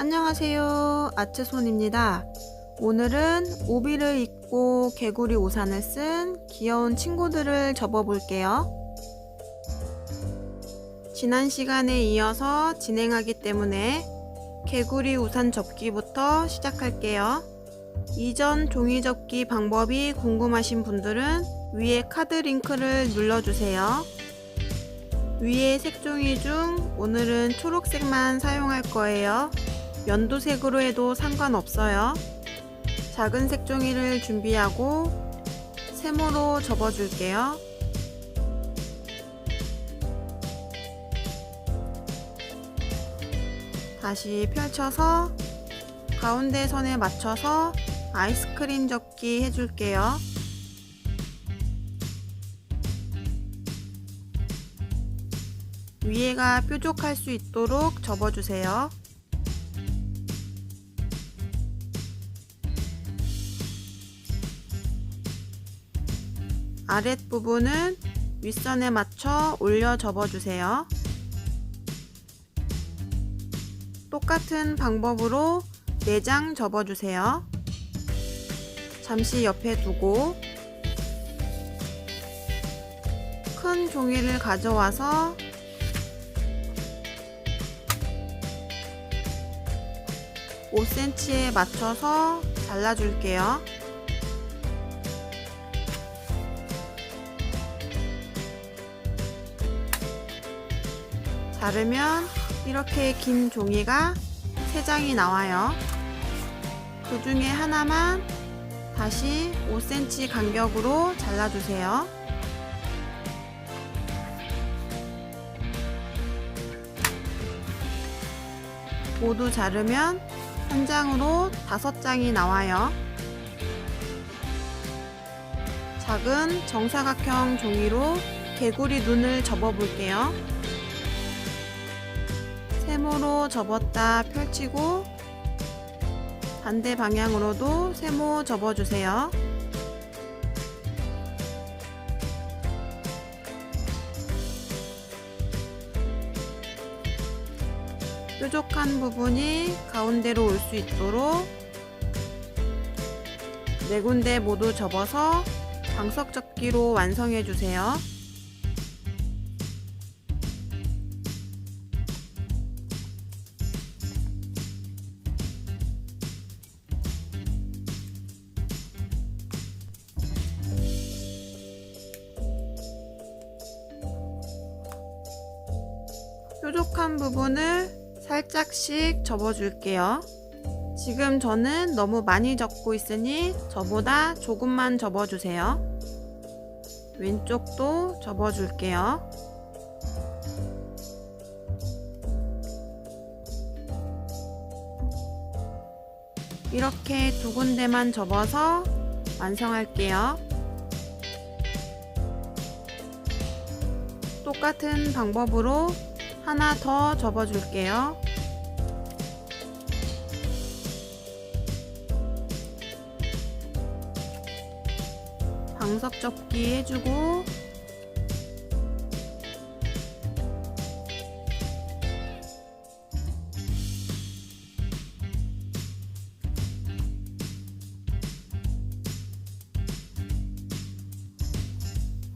안녕하세요. 아츠손입니다. 오늘은 오비를 입고 개구리 우산을 쓴 귀여운 친구들을 접어볼게요. 지난 시간에 이어서 진행하기 때문에 개구리 우산 접기부터 시작할게요. 이전 종이 접기 방법이 궁금하신 분들은 위에 카드 링크를 눌러주세요. 위에 색종이 중 오늘은 초록색만 사용할 거예요. 연두색으로 해도 상관없어요. 작은 색종이를 준비하고 세모로 접어줄게요. 다시 펼쳐서 가운데 선에 맞춰서 아이스크림 접기 해줄게요. 위에가 뾰족할 수 있도록 접어주세요. 아랫부분은 윗선에 맞춰 올려 접어주세요. 똑같은 방법으로 4장 접어주세요. 잠시 옆에 두고 큰 종이를 가져와서 (5 c m) 에 맞춰서 잘라줄게요. 자르면 이렇게 긴 종이가 3장이 나와요. 그 중에 하나만 다시 5cm 간격으로 잘라주세요. 모두 자르면 한 장으로 다섯 장이 나와요. 작은 정사각형 종이로 개구리 눈을 접어 볼게요. 세모로 접었다 펼치고 반대 방향으로도 세모 접어주세요. 뾰족한 부분이 가운데로 올 수 있도록 네 군데 모두 접어서 방석 접기로 완성해 주세요. 뾰족한 부분을 살짝씩 접어줄게요. 지금 저는 너무 많이 접고 있으니 저보다 조금만 접어주세요. 왼쪽도 접어줄게요. 이렇게 두 군데만 접어서 완성할게요. 똑같은 방법으로 하나 더 접어줄게요. 방석 접기 해주고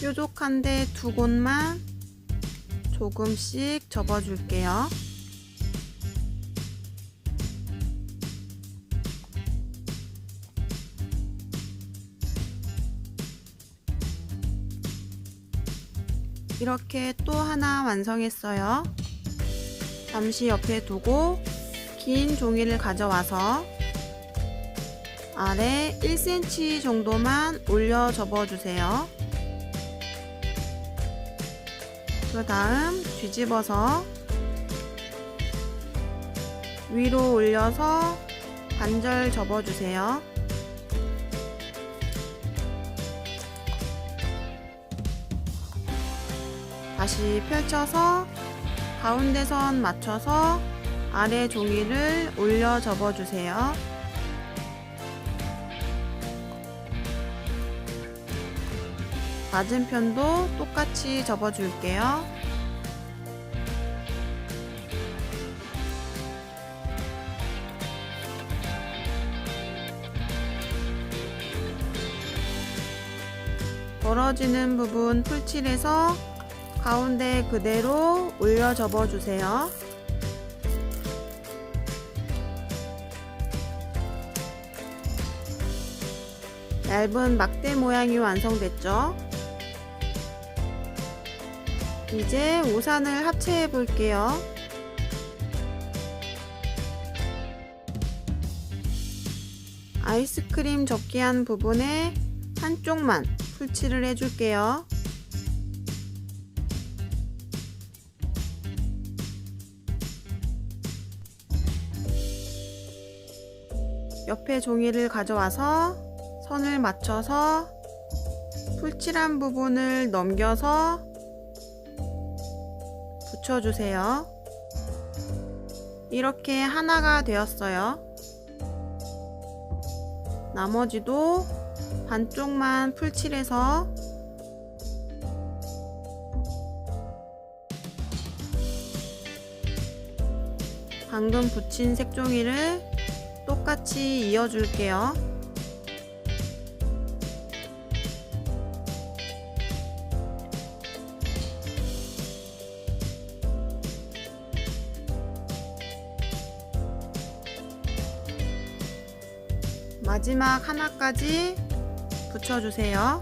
뾰족한데 두 곳만 조금씩 접어줄게요. 이렇게 또 하나 완성했어요. 잠시 옆에 두고 긴 종이를 가져와서 아래 1cm 정도만 올려 접어주세요. 그 다음 뒤집어서 위로 올려서 반절 접어주세요. 다시 펼쳐서 가운데 선 맞춰서 아래 종이를 올려 접어주세요. 맞은편도 똑같이 접어줄게요. 벌어지는 부분 풀칠해서 가운데 그대로 올려 접어주세요. 얇은 막대 모양이 완성됐죠? 이제 우산을 합체해 볼게요. 아이스크림 접기 한 부분에 한쪽만 풀칠을 해줄게요. 옆에 종이를 가져와서 선을 맞춰서 풀칠한 부분을 넘겨서 붙여주세요. 이렇게 하나가 되었어요. 나머지도 반쪽만 풀칠해서 방금 붙인 색종이를 똑같이 이어줄게요. 마지막 하나까지 붙여주세요.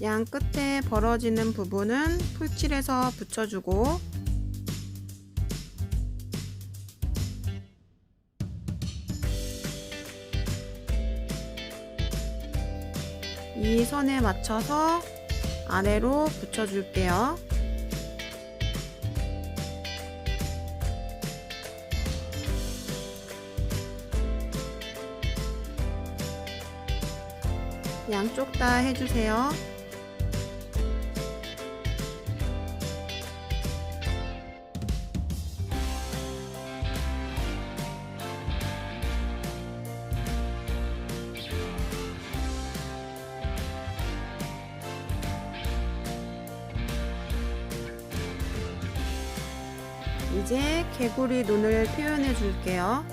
양 끝에 벌어지는 부분은 풀칠해서 붙여주고 이 선에 맞춰서 아래로 붙여줄게요. 양쪽 다 해주세요. 이제 개구리 눈을 표현해 줄게요.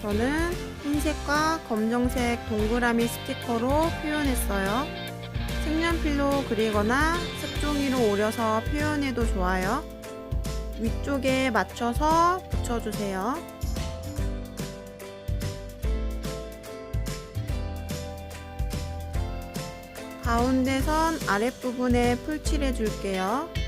저는 흰색과 검정색 동그라미 스티커로 표현했어요. 색연필로 그리거나 색종이로 오려서 표현해도 좋아요. 위쪽에 맞춰서 붙여주세요. 가운데 선 아랫부분에 풀칠해 줄게요.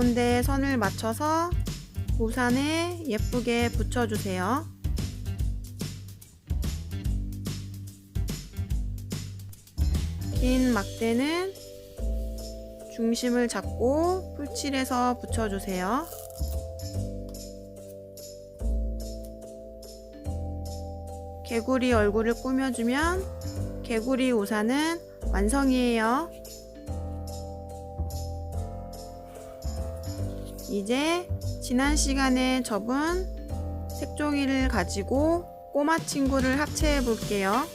가운데 선을 맞춰서 우산에 예쁘게 붙여주세요. 긴 막대는 중심을 잡고 풀칠해서 붙여주세요. 개구리 얼굴을 꾸며주면 개구리 우산은 완성이에요. 이제 지난 시간에 접은 색종이를 가지고 꼬마 친구를 합체해 볼게요.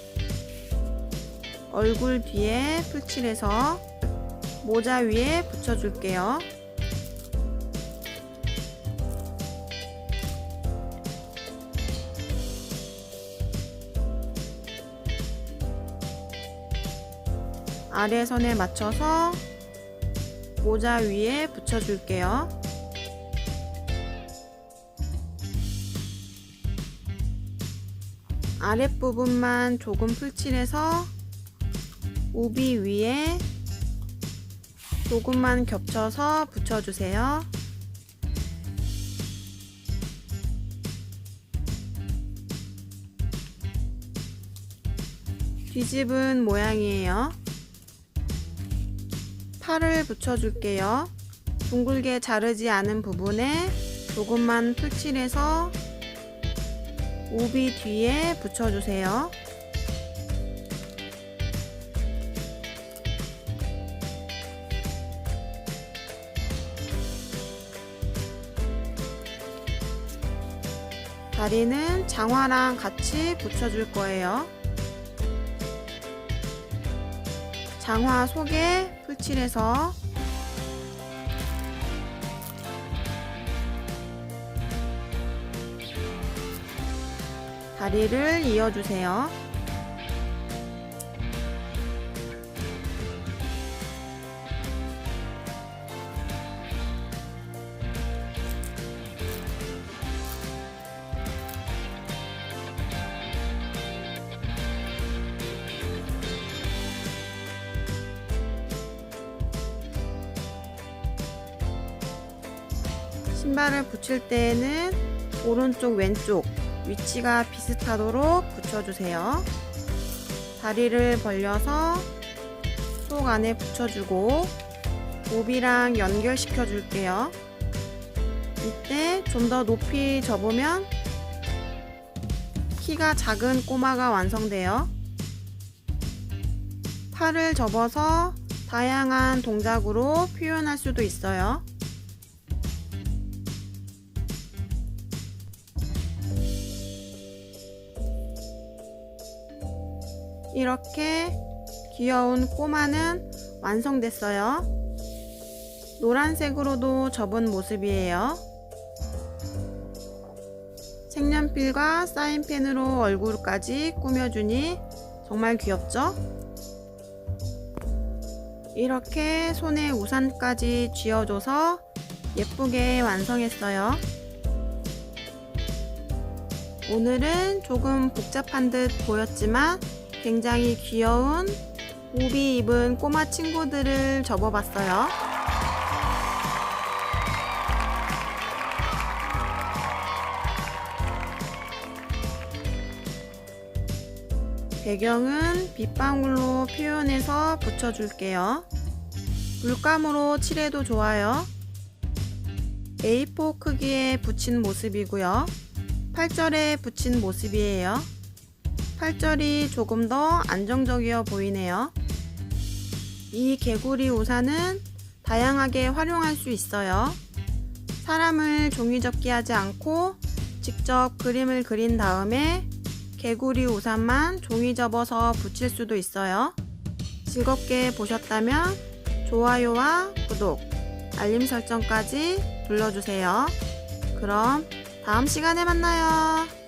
얼굴 뒤에 풀칠해서 모자 위에 붙여줄게요. 아래 선에 맞춰서 모자 위에 붙여줄게요. 아랫부분만 조금 풀칠해서 우비 위에 조금만 겹쳐서 붙여주세요. 뒤집은 모양이에요. 팔을 붙여줄게요. 둥글게 자르지 않은 부분에 조금만 풀칠해서 오비 뒤에 붙여주세요. 다리는 장화랑 같이 붙여줄 거예요. 장화 속에 풀칠해서 다리를 이어주세요. 신발을 붙일 때에는 오른쪽 왼쪽 위치가 비슷하도록 붙여주세요. 다리를 벌려서 속 안에 붙여주고 옵이랑 연결시켜 줄게요. 이때 좀 더 높이 접으면 키가 작은 꼬마가 완성돼요. 팔을 접어서 다양한 동작으로 표현할 수도 있어요. 이렇게 귀여운 꼬마는 완성됐어요. 노란색으로도 접은 모습이에요. 색연필과 사인펜으로 얼굴까지 꾸며주니 정말 귀엽죠? 이렇게 손에 우산까지 쥐어줘서 예쁘게 완성했어요. 오늘은 조금 복잡한 듯 보였지만 굉장히 귀여운 우비 입은 꼬마 친구들을 접어봤어요. 배경은 빗방울로 표현해서 붙여줄게요. 물감으로 칠해도 좋아요. A4 크기에 붙인 모습이고요. 8절에 붙인 모습이에요. 팔절이 조금 더 안정적이어 보이네요. 이 개구리 우산은 다양하게 활용할 수 있어요. 사람을 종이접기 하지 않고 직접 그림을 그린 다음에 개구리 우산만 종이 접어서 붙일 수도 있어요. 즐겁게 보셨다면 좋아요와 구독, 알림 설정까지 눌러주세요. 그럼 다음 시간에 만나요.